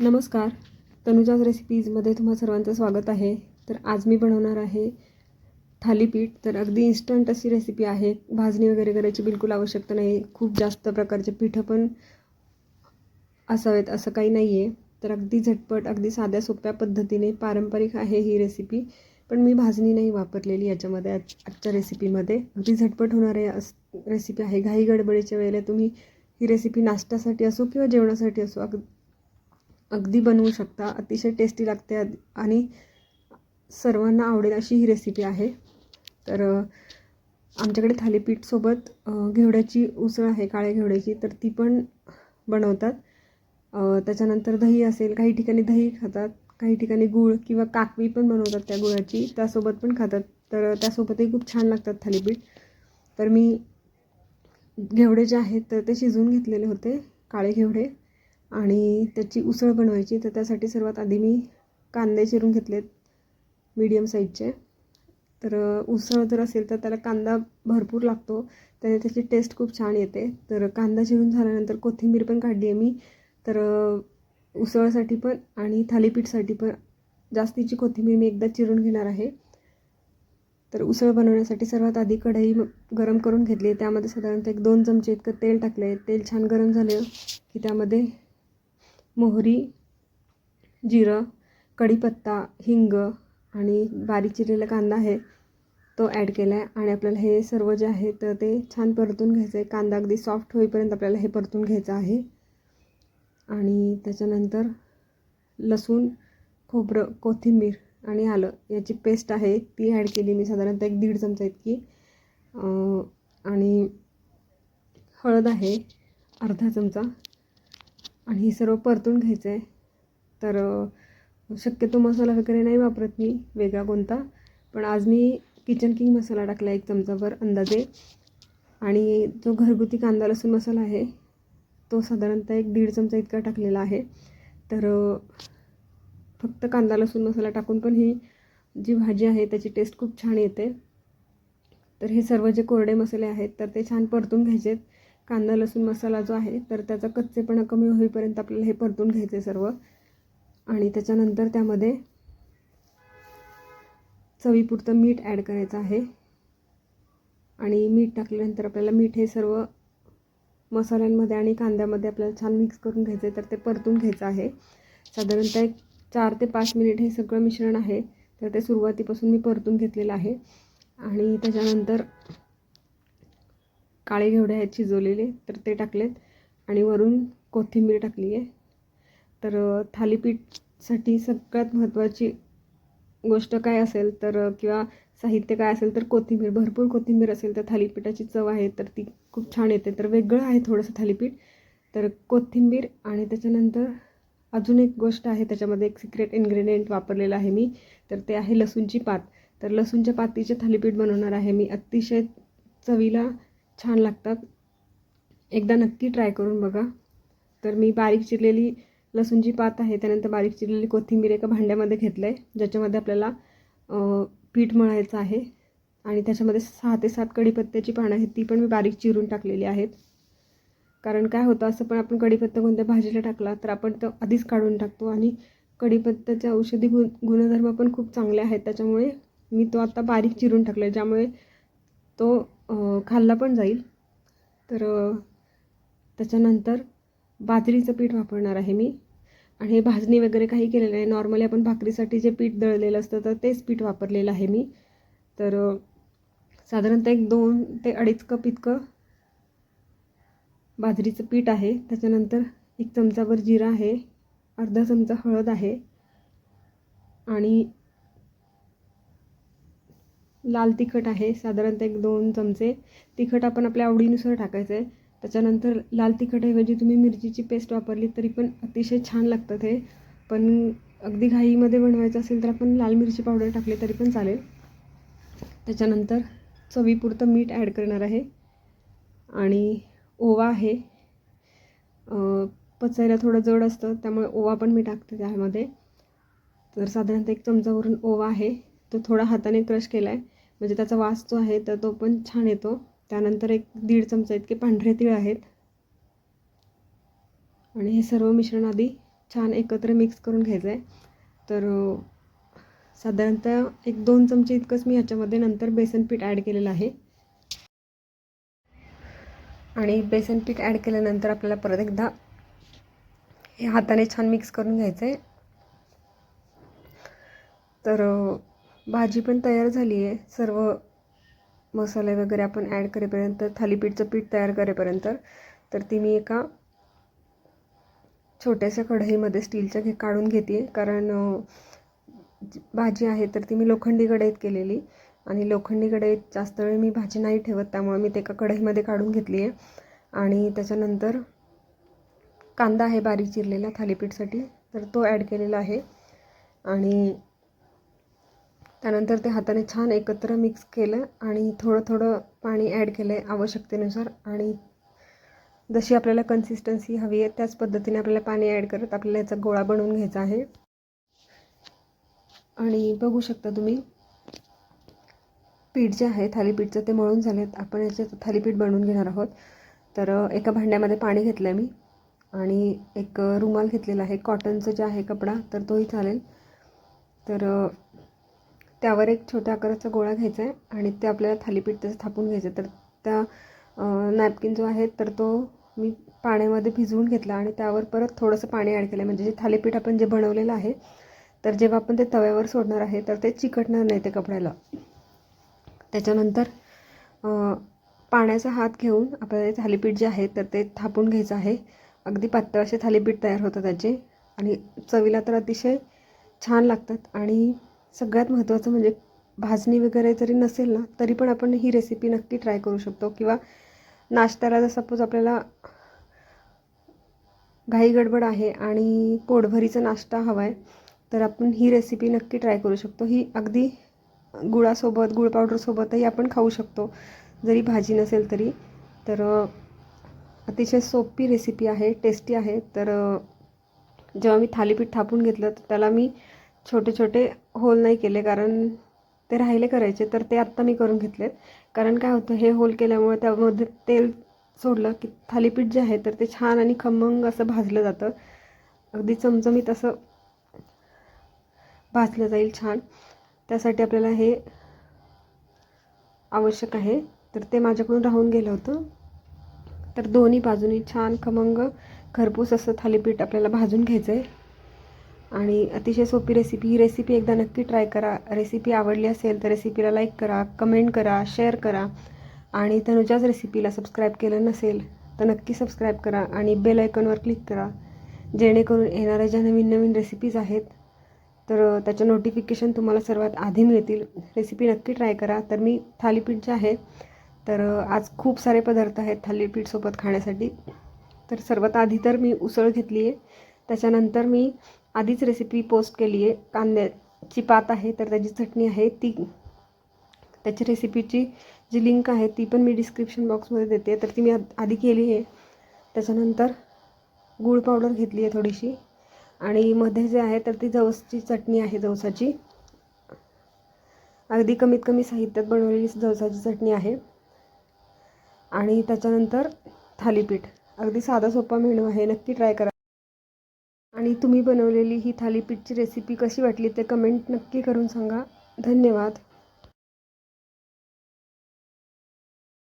नमस्कार. तनुजाज रेसिपीजमध्ये तुम्हा सर्वांचं स्वागत आहे. तर आज मी बनवणार आहे थालीपीठ. तर अगदी इन्स्टंट अशी रेसिपी आहे. भाजणी वगैरे करायची बिलकुल आवश्यकता नाही. खूप जास्त प्रकारचे पिठं पण असावेत असं काही नाही आहे तर अगदी झटपट अगदी साध्या सोप्या पद्धतीने पारंपरिक आहे ही रेसिपी पण मी भाजणी नाही वापरलेली याच्यामध्ये आज आजच्या रेसिपीमध्ये अगदी झटपट होणारे अस रेसिपी आहे. घाई गडबडीच्या वेळेला तुम्ही ही रेसिपी नाश्त्यासाठी असो किंवा जेवणासाठी असो अग अगदी बनवू शकता. अतिशय टेस्टी लागते आणि सर्वांना आवडेल अशी ही रेसिपी आहे. तर आमच्याकडे थालीपीठसोबत घेवड्याची उसळ आहे काळ्या घेवड्याची. तर ती पण बनवतात. त्याच्यानंतर दही असेल काही ठिकाणी दही खातात काही ठिकाणी गूळ किंवा काकवी पण बनवतात त्या गुळाची. त्यासोबत पण खातात. तर त्यासोबतही खूप छान लागतात थालीपीठ. तर मी घेवडे जे आहेत तर ते शिजवून घेतलेले होते काळे घेवडे. आणि त्याची उसळ बनवायची. तर त्यासाठी सर्वात आधी मी कांदे चिरून घेतलेत मीडियम साईजचे तर उसळ जर असेल तर त्याला कांदा भरपूर लागतो. त्याने त्याची टेस्ट खूप छान येते. तर कांदा चिरून झाल्यानंतर कोथिंबीर पण काढली आहे मी. तर उसळसाठी पण आणि थालीपीठसाठी पण जास्तीची कोथिंबीर मी एकदा चिरून घेणार आहे. तर उसळ बनवण्यासाठी सर्वात आधी कढई गरम करून घेतली त्यामध्ये साधारणतः एक दोन चमचे इतकं तेल टाकलं आहे तेल छान गरम झालं की त्यामध्ये मोहरी जिरं कढीपत्ता हिंग आणि बारीक चिरलेला कांदा आहे तो ॲड केला आहे आणि आपल्याला हे सर्व जे आहे तर ते छान परतून घ्यायचं आहे. कांदा अगदी सॉफ्ट होईपर्यंत आपल्याला हे परतून घ्यायचं आहे. आणि त्याच्यानंतर लसूण खोबरं कोथिंबीर आणि आलं याची पेस्ट आहे. ती ॲड केली मी साधारणतः एक दीड चमचा इतकी. आणि हळद आहे अर्धा चमचा. आणि हे सर्व परतून घ्यायचं आहे तर शक्यतो मसाला वगैरे नाही वापरत मी वेगळा कोणता. पण आज मी किचन किंग मसाला टाकला एक चमचाभर अंदाजे. आणि जो घरगुती कांदा लसूण मसाला आहे तो साधारणतः एक दीड चमचा इतका टाकलेला आहे. तर फक्त कांदा लसूण मसाला टाकून पण ही जी भाजी आहे त्याची टेस्ट खूप छान येते. तर हे सर्व जे कोरडे मसाले आहेत तर ते छान परतून घ्यायचे कांदा लसूण मसाला जो आहे तर त्याचा कच्चेपणा कमी होईपर्यंत आपल्याला हे परतून घ्यायचे आहे सर्व. आणि त्याच्यानंतर त्यामध्ये चवीपुरतं मीठ ॲड करायचं आहे. आणि मीठ टाकल्यानंतर आपल्याला मीठ हे सर्व मसाल्यांमध्ये आणि कांद्यामध्ये आपल्याला छान मिक्स करून घ्यायचं आहे तर ते परतून घ्यायचं आहे. साधारणतः एक चार ते पाच मिनिट हे सगळं मिश्रण आहे तर ते सुरुवातीपासून मी परतून घेतलेलं आहे. आणि त्याच्यानंतर काळे घेवडे आहेत शिजवलेले तर ते टाकलेत. आणि वरून कोथिंबीर टाकली आहे तर थालीपीठसाठी सगळ्यात महत्त्वाची गोष्ट काय असेल तर किंवा साहित्य काय असेल तर कोथिंबीर. भरपूर कोथिंबीर असेल तर थालीपीठाची चव आहे तर ती खूप छान येते. तर वेगळं आहे थोडंसं थालीपीठ. तर कोथिंबीर आणि त्याच्यानंतर अजून एक गोष्ट आहे त्याच्यामध्ये एक सिक्रेट इन्ग्रेडियंट वापरलेलं आहे मी तर ते आहे लसूणची पात. तर लसूणच्या पातीचे थालीपीठ बनवणार आहे मी. अतिशय चवीला छान लागतात. एकदा नक्की ट्राय करून बघा. तर मी बारीक चिरलेली लसूणची पात आहे त्यानंतर बारीक चिरलेली कोथिंबीर एका भांड्यामध्ये घेतलं आहे ज्याच्यामध्ये आपल्याला पीठ मळायचं आहे. आणि त्याच्यामध्ये सहा ते सात कढीपत्त्याची पानं आहेत ती पण मी बारीक चिरून टाकलेली आहेत. कारण काय होतं असं पण आपण कढीपत्ता कोणत्या भाजीला टाकला तर आपण तो आधीच काढून टाकतो. आणि कढीपत्त्याचे औषधी गुण गुणधर्म पण खूप चांगले आहेत त्याच्यामुळे मी तो आता बारीक चिरून टाकला आहे ज्यामुळे तो खाल्ला पण जाईल. तर त्याच्यानंतर बाजरीचं पीठ वापरणार आहे मी. आणि हे भाजणी वगैरे काही केलेलं आहे नॉर्मली आपण भाकरीसाठी जे पीठ दळलेलं असतं तर तेच पीठ वापरलेलं आहे मी. तर साधारणतः एक दोन ते अडीच कप इतकं बाजरीचं पीठ आहे. त्याच्यानंतर एक चमचाभर जिरा आहे. अर्धा चमचा हळद आहे. आणि लाल तिखट आहे साधारणतः एक दोन चमचे. तिखट आपण आपल्या आवडीनुसार टाकायचं आहे. त्याच्यानंतर लाल तिखटऐवजी तुम्ही मिरचीची पेस्ट वापरली तरी पण अतिशय छान लागतं ते पण अगदी घाईमध्ये बनवायचं असेल तर आपण लाल मिरची पावडर टाकली तरी पण चालेल. त्याच्यानंतर चवीपुरतं मीठ ॲड करणार आहे. आणि ओवा आहे. पचायला थोडं जड असतं त्यामुळे ओवा पण मी टाकते त्यामध्ये. तर साधारणतः एक चमचावरून ओवा आहे. तो थोडा हाताने क्रश केला आहे म्हणजे त्याचा वास जो आहे तर तो पण छान येतो. त्यानंतर एक दीड चमचा इतके पांढरे तीळ आहेत. आणि हे सर्व मिश्रण आधी छान एकत्र मिक्स करून घ्यायचं आहे तर साधारणतः एक दोन चमचे इतकंच मी ह्याच्यामध्ये नंतर बेसन पीठ ॲड केलेलं आहे. आणि बेसन पीठ ॲड केल्यानंतर आपल्याला परत एकदा हे हाताने छान मिक्स करून घ्यायचं आहे तर भाजी पण तयार झाली आहे. सर्व मसाले वगैरे आपण ॲड करेपर्यंत थालीपीठचं पीठ तयार करेपर्यंत तर ती मी एका छोट्याशा कढईमध्ये स्टीलच्या घे काढून घेते. कारण भाजी आहे तर ती मी लोखंडी कढईत केलेली आणि लोखंडी कढईत जास्त वेळ मी भाजी नाही ठेवत त्यामुळे मी ते एका कढईमध्ये काढून घेतली आहे. आणि त्याच्यानंतर कांदा आहे बारीक चिरलेला थालीपीठसाठी तर तो ॲड केलेला आहे. आणि त्यानंतर ते हाताने छान एकत्र मिक्स केलं आणि थोडं थोडं पाणी ॲड केलं आहे आवश्यकतेनुसार. आणि जशी आपल्याला कन्सिस्टन्सी हवी आहे त्याच पद्धतीने आपल्याला पाणी ॲड करत आपल्याला याचा गोळा बनवून घ्यायचा आहे. आणि बघू शकता तुम्ही पीठ जे आहे थालीपीठचं ते मळून झालेत. आपण याचे थालीपीठ बनवून घेणार आहोत. तर एका भांड्यामध्ये पाणी घेतलं आहे मी. आणि एक रुमाल घेतलेला आहे. कॉटनचं जे आहे कपडा तर तोही चालेल. तर त्यावर एक छोट्या आकाराचा गोळा घ्यायचा आहे आणि ते आपल्याला थालीपीठ त्याचं थापून घ्यायचं आहे. तर त्या नॅपकिन जो आहे तर तो मी पाण्यामध्ये भिजवून घेतला आणि त्यावर परत थोडंसं पाणी ॲड केलं म्हणजे जे थालीपीठ आपण जे बनवलेलं आहे तर जेव्हा आपण ते तव्यावर सोडणार आहे तर ते चिकटणार नाही ते कपड्याला. त्याच्यानंतर पाण्याचा हात घेऊन आपल्याला थालीपीठ जे आहे तर ते थापून घ्यायचं आहे. अगदी पातळ असे थालीपीठ तयार होतं त्याचे आणि चवीला तर अतिशय छान लागतात आणि सगळ्यात महत्त्वाचं म्हणजे भाजणी वगैरे जरी नसेल ना तरी पण आपण ही रेसिपी नक्की ट्राय करू शकतो. किंवा नाश्त्याला जर सपोज आपल्याला घाई गडबड आहे आणि पोटभरीचा नाश्ता हवा आहे तर आपण ही रेसिपी नक्की ट्राय करू शकतो. ही अगदी गुळासोबत गुळ पावडरसोबतही आपण खाऊ शकतो. जरी भाजी नसेल तरी. तर अतिशय सोपी रेसिपी आहे टेस्टी आहे. तर जेव्हा मी थालीपीठ थापून घेतलं तर त्याला मी छोटे छोटे होल नाही केले कारण ते राहिले करायचे तर ते आत्ता मी करून घेतलेत. कारण काय होतं हे होल केल्यामुळे त्यामध्ये तेल सोडलं की थालीपीठ जे आहे तर ते छान आणि खमंग असं भाजलं जातं. अगदी चमचमीत असं भाजलं जाईल छान. त्यासाठी आपल्याला हे आवश्यक आहे. तर ते माझ्याकडून राहून गेलं होतं. तर दोन्ही बाजूनी छान खमंग खरपूस असं थालीपीठ आपल्याला भाजून घ्यायचं आहे आणि अतिशय सोपी रेसिपी ही रेसिपी एकदा नक्की ट्राय करा. रेसिपी आवडली असेल तर रेसिपीला लाईक करा कमेंट करा शेअर करा. आणि तनुजाच रेसिपीला सबस्क्राईब केलं नसेल तर नक्की सबस्क्राईब करा आणि बेल आयकॉनवर क्लिक करा. जेणेकरून येणाऱ्या ज्या नवीन नवीन रेसिपीज आहेत तर त्याचं नोटिफिकेशन तुम्हाला सर्वात आधी मिळतील. रेसिपी नक्की ट्राय करा. तर मी थालीपीठ जे आहे तर आज खूप सारे पदार्थ आहेत थालीपीठसोबत खाण्यासाठी. तर सर्वात आधी तर मी उसळ घेतली आहे त्याच्यानंतर मी आधीच रेसिपी पोस्ट केली आहे कांद्याची पात आहे तर त्याची चटणी आहे ती त्याची रेसिपीची जी लिंक आहे ती पण मी डिस्क्रिप्शन बॉक्समध्ये देते. तर ती मी आधी केली आहे. त्याच्यानंतर गूळ पावडर घेतली आहे थोडीशी. आणि मध्ये जे आहे तर ती जवसची चटणी आहे जवसाची. अगदी कमीत कमी साहित्यात बनवलेली जवसाची चटणी आहे. आणि त्याच्यानंतर थालीपीठ. अगदी साधा सोपा मेनू आहे. नक्की ट्राय करा. आणि तुम्ही बनवलेली ही थालीपीठची रेसिपी कशी वाटली ते कमेंट नक्की करून सांगा. धन्यवाद.